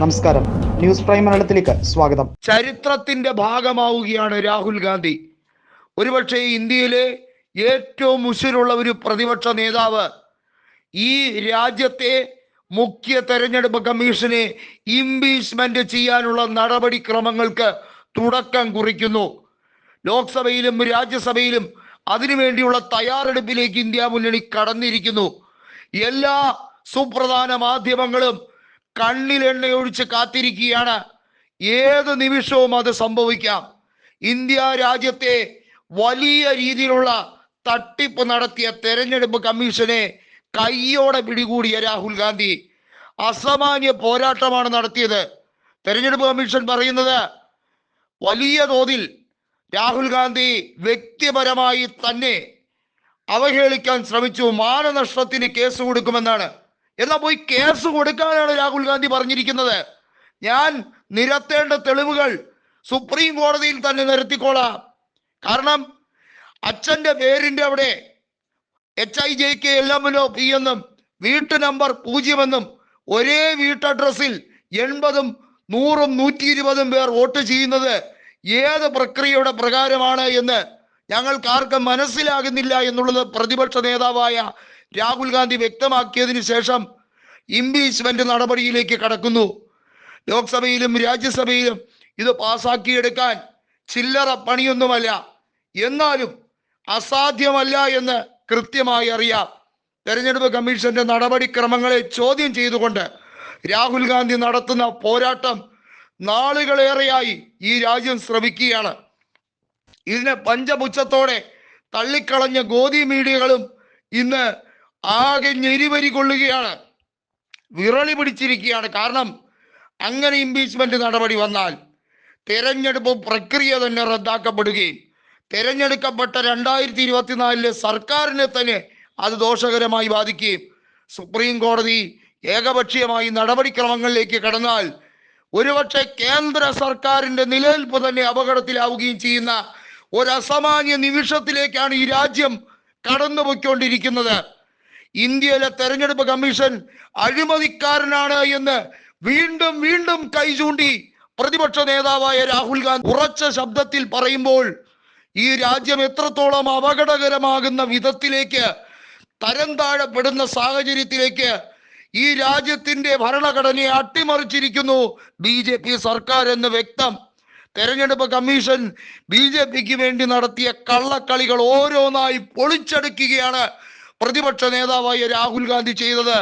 നമസ്കാരം. News prime മലയാളത്തിലേക്ക് സ്വാഗതം. ചരിത്രത്തിന്റെ ഭാഗമാവുകയാണ് രാഹുൽ ഗാന്ധി. ഒരുപക്ഷെ ഇന്ത്യയിലെ ഏറ്റവും ഉശിരുള്ള ഒരു പ്രതിപക്ഷ നേതാവ് ഈ രാജ്യത്തെ മുഖ്യ തെരഞ്ഞെടുപ്പ് കമ്മീഷനെ ഇംപീച്ച്മെന്റ് ചെയ്യാനുള്ള നടപടിക്രമങ്ങൾക്ക് തുടക്കം കുറിക്കുന്നു. ലോക്സഭയിലും രാജ്യസഭയിലും അതിനുവേണ്ടിയുള്ള തയ്യാറെടുപ്പിലേക്ക് ഇന്ത്യ മുന്നണി കടന്നിരിക്കുന്നു. എല്ലാ സുപ്രധാന മാധ്യമങ്ങളും കണ്ണിലെണ്ണയൊഴിച്ച് കാത്തിരിക്കുകയാണ്. ഏത് നിമിഷവും അത് സംഭവിക്കാം. ഇന്ത്യ രാജ്യത്തെ വലിയ രീതിയിലുള്ള തട്ടിപ്പ് നടത്തിയ തെരഞ്ഞെടുപ്പ് കമ്മീഷനെ കയ്യോടെ പിടികൂടിയ രാഹുൽ ഗാന്ധി. അസാമാന്യ പോരാട്ടമാണ് നടത്തിയത്. തെരഞ്ഞെടുപ്പ് കമ്മീഷൻ പറയുന്നത് വലിയ തോതിൽ രാഹുൽ ഗാന്ധി വ്യക്തിപരമായി തന്നെ അവഹേളിക്കാൻ ശ്രമിച്ചു. മാനനഷ്ടത്തിന് കേസ് കൊടുക്കുമെന്നാണ്. എന്നാൽ പോയി കേസ് കൊടുക്കാനാണ് രാഹുൽ ഗാന്ധി പറഞ്ഞിരിക്കുന്നത്. ഞാൻ നിരത്തേണ്ട തെളിവുകൾ സുപ്രീം കോടതിയിൽ തന്നെ നിരത്തിക്കോളാം. കാരണം അച്ഛന്റെ പേരിന്റെ അവിടെ H I J K L എമ്മിനോ P എന്നും വീട്ടു നമ്പർ പൂജ്യമെന്നും ഒരേ വീട്ടഡ്രസ്സിൽ എൺപതും നൂറും നൂറ്റി ഇരുപതും പേർ വോട്ട് ചെയ്യുന്നത് ഏത് പ്രക്രിയയുടെ പ്രകാരമാണ് എന്ന് ഞങ്ങൾക്ക് ആർക്കും മനസ്സിലാകുന്നില്ല എന്നുള്ളത് പ്രതിപക്ഷ നേതാവായ രാഹുൽ ഗാന്ധി വ്യക്തമാക്കിയതിനു ശേഷം ഇംപീച്ച്മെന്റ് നടപടിയിലേക്ക് കടക്കുന്നു. ലോക്സഭയിലും രാജ്യസഭയിലും ഇത് പാസാക്കിയെടുക്കാൻ ചില്ലറ പണിയൊന്നുമല്ല. എന്നാലും അസാധ്യമല്ല എന്ന് കൃത്യമായി അറിയാം. തെരഞ്ഞെടുപ്പ് കമ്മീഷന്റെ നടപടിക്രമങ്ങളെ ചോദ്യം ചെയ്തുകൊണ്ട് രാഹുൽ ഗാന്ധി നടത്തുന്ന പോരാട്ടം നാളുകളേറെയായി ഈ രാജ്യം ശ്രമിക്കുകയാണ്. ഇതിനെ പഞ്ചപുച്ഛത്തോടെ തള്ളിക്കളഞ്ഞ ഗോതി മീഡിയകളും ഇന്ന് ആകെ ഞെരിവരി കൊള്ളുകയാണ്. വിറളി പിടിച്ചിരിക്കുകയാണ്. കാരണം അങ്ങനെ ഇംപീച്ച്മെന്റ് നടപടി വന്നാൽ തെരഞ്ഞെടുപ്പ് പ്രക്രിയ തന്നെ റദ്ദാക്കപ്പെടുകയും തെരഞ്ഞെടുക്കപ്പെട്ട രണ്ടായിരത്തി ഇരുപത്തിനാലിലെ സർക്കാരിനെ തന്നെ അത് ദോഷകരമായി ബാധിക്കുകയും സുപ്രീം കോടതി ഏകപക്ഷീയമായി നടപടിക്രമങ്ങളിലേക്ക് കടന്നാൽ ഒരുപക്ഷെ കേന്ദ്ര സർക്കാരിന്റെ നിലനിൽപ്പ് തന്നെ അപകടത്തിലാവുകയും ചെയ്യുന്ന ഒരു അസാമാന്യ നിമിഷത്തിലേക്കാണ് ഈ രാജ്യം കടന്നുപോയിക്കൊണ്ടിരിക്കുന്നത്. ഇന്ത്യയിലെ തെരഞ്ഞെടുപ്പ് കമ്മീഷൻ അഴിമതിക്കാരനാണ് എന്ന് വീണ്ടും വീണ്ടും കൈ ചൂണ്ടി പ്രതിപക്ഷ നേതാവായ രാഹുൽ ഗാന്ധി ഉറച്ച ശബ്ദത്തിൽ പറയുമ്പോൾ ഈ രാജ്യം എത്രത്തോളം അപകടകരമാകുന്ന വിധത്തിലേക്ക് തരം താഴെപ്പെടുന്ന സാഹചര്യത്തിലേക്ക് ഈ രാജ്യത്തിന്റെ ഭരണഘടനയെ അട്ടിമറിച്ചിരിക്കുന്നു ബി ജെ പി സർക്കാർ എന്ന് വ്യക്തം. തെരഞ്ഞെടുപ്പ് കമ്മീഷൻ ബി ജെ പിക്ക് വേണ്ടി നടത്തിയ കള്ളക്കളികൾ ഓരോന്നായി പൊളിച്ചെടുക്കുകയാണ് പ്രതിപക്ഷ നേതാവായ രാഹുൽ ഗാന്ധി ചെയ്തത്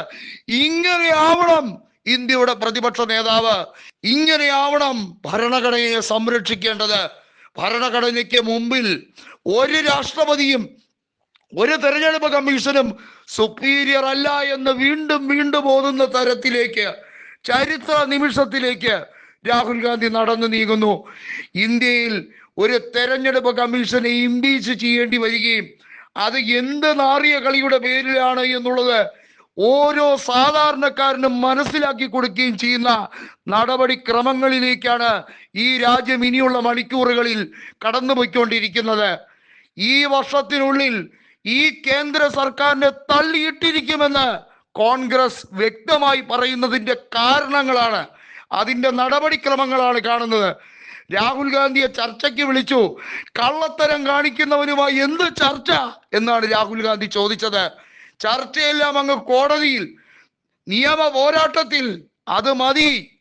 ഇങ്ങനെയാവണം ഇന്ത്യയുടെ പ്രതിപക്ഷ നേതാവ്. ഇങ്ങനെയാവണം ഭരണഘടനയെ സംരക്ഷിക്കേണ്ടത്. ഭരണഘടനയ്ക്ക് മുമ്പിൽ ഒരു രാഷ്ട്രപതിയും ഒരു തെരഞ്ഞെടുപ്പ് കമ്മീഷനും സുപ്പീരിയർ അല്ല എന്ന് വീണ്ടും വീണ്ടും ഓതുന്ന തരത്തിലേക്ക് ചരിത്ര നിമിഷത്തിലേക്ക് രാഹുൽ ഗാന്ധി നടന്നു നീങ്ങുന്നു. ഇന്ത്യയിൽ ഒരു തെരഞ്ഞെടുപ്പ് കമ്മീഷനെ ഇംപീച്ച് ചെയ്യേണ്ടി വരികയും അത് എന്ത് നാറിയ കളിയുടെ പേരിലാണ് എന്നുള്ളത് ഓരോ സാധാരണക്കാരനും മനസ്സിലാക്കി കൊടുക്കുകയും ചെയ്യുന്ന നടപടിക്രമങ്ങളിലേക്കാണ് ഈ രാജ്യം ഇനിയുള്ള മണിക്കൂറുകളിൽ കടന്നുപോയിക്കൊണ്ടിരിക്കുന്നത്. ഈ വർഷത്തിനുള്ളിൽ ഈ കേന്ദ്ര സർക്കാരിനെ തള്ളിയിട്ടിരിക്കുമെന്ന് കോൺഗ്രസ് വ്യക്തമായി പറയുന്നതിന്റെ കാരണങ്ങളാണ്. അതിന്റെ നടപടിക്രമങ്ങളാണ് കാണുന്നത്. രാഹുൽ ഗാന്ധിയെ ചർച്ചയ്ക്ക് വിളിച്ചു. കള്ളത്തരം കാണിക്കുന്നവനുമായി എന്ത് ചർച്ച? എന്നാണ് രാഹുൽ ഗാന്ധി ചോദിച്ചത്. ചർച്ചയെല്ലാം അങ്ങ് കോടതിയിൽ നിയമ പോരാട്ടത്തിൽ അത് മതി.